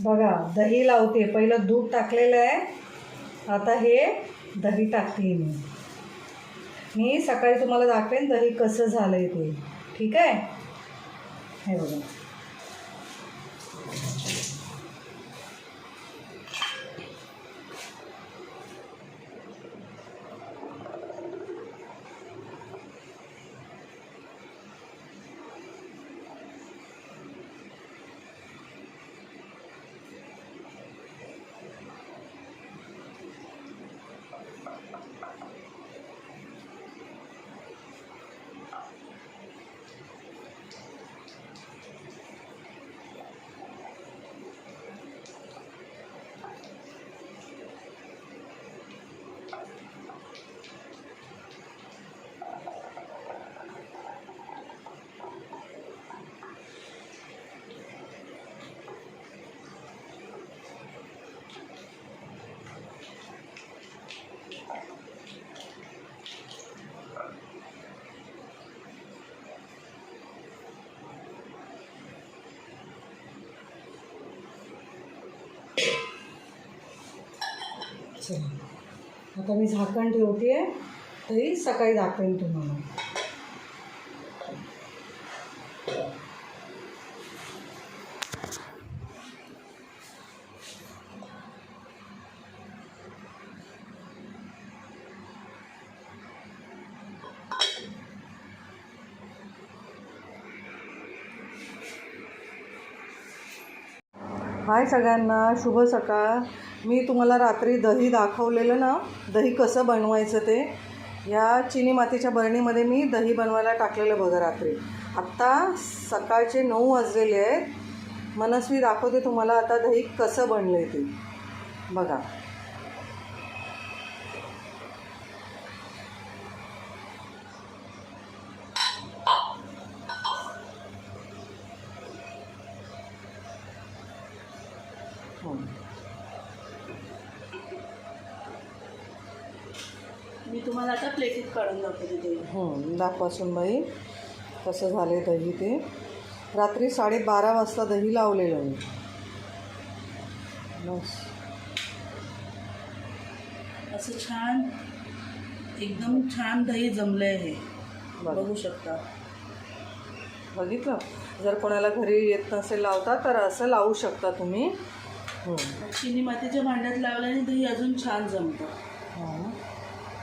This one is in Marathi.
बघा दही लावते. पहिलं दूध टाकलेलं आहे. आता हे दही टाकते मी. मी सकाळी तुम्हाला दाखवेन दही कसं झालं आहे ते. ठीक आहे? हे बघा. चला आता मी झाकण ठेवते तरी सकाळी दाखवेन तुम्हाला हाय सगळ्यांना शुभ सकाळ. मी तुम्हाला रात्री दही दाखवलेलं ना दही कसं बनवायचं ते या चिनी मातीच्या बरणीमध्ये मी दही बनवायला टाकलेलं बघा रात्री. आत्ता सकाळचे नऊ वाजलेले आहेत. मनस्वी दाखवते तुम्हाला आता दही कसं बनलं आहे ते. बघा. हं. मी तुम्हाला आता प्लेटीत काढून दाखवते हं, दाखवासून बाई. कसं झाले दही ते. रात्री साडेबारा वाजता दही लावलेलं मी. बस. असं छान एकदम छान दही जमलं आहे हे. बघा. बघू शकता. बघितलं? जर कोणाला घरी येत नसेल लावता तर असं लावू शकता तुम्ही. हं. चिनी मातीच्या भांड्यात लावल्याने दही अजून छान जमतं. हं.